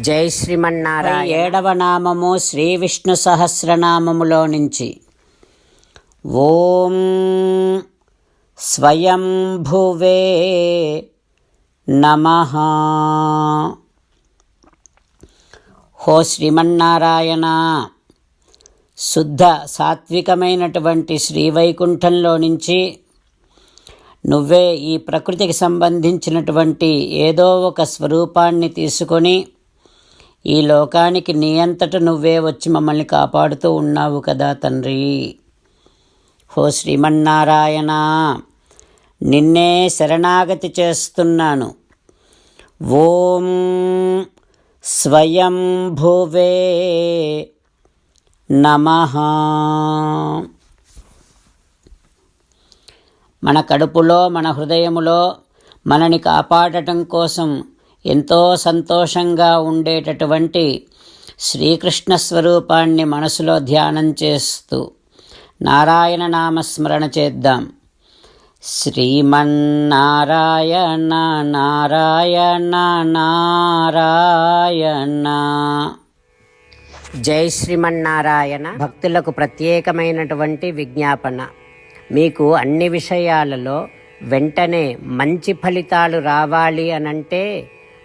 జై శ్రీమన్నారాయణ. ఏడవ నామము శ్రీ విష్ణు సహస్రనామములో నుంచి. ఓం స్వయంభువే నమ. హో శ్రీమన్నారాయణ శుద్ధ సాత్వికమైనటువంటి శ్రీవైకుంఠంలో నుంచి నువ్వే ఈ ప్రకృతికి సంబంధించినటువంటి ఏదో ఒక స్వరూపాన్ని తీసుకొని ఈ లోకానికి నీ అంతట నువ్వే వచ్చి మమ్మల్ని కాపాడుతూ ఉన్నావు కదా తండ్రి. హో శ్రీమన్నారాయణ నిన్నే శరణాగతి చేస్తున్నాను. ఓం స్వయం భువే నమ. మన కడుపులో మన హృదయములో మనని కాపాడటం కోసం ఎంతో సంతోషంగా ఉండేటటువంటి శ్రీకృష్ణ స్వరూపాన్ని మనసులో ధ్యానం చేస్తూ నారాయణ నామస్మరణ చేద్దాం. శ్రీమన్నారాయణ నారాయణ నారాయణ. జై శ్రీమన్నారాయణ. భక్తులకు ప్రత్యేకమైనటువంటి విజ్ఞాపన. మీకు అన్ని విషయాలలో వెంటనే మంచి ఫలితాలు రావాలి అనంటే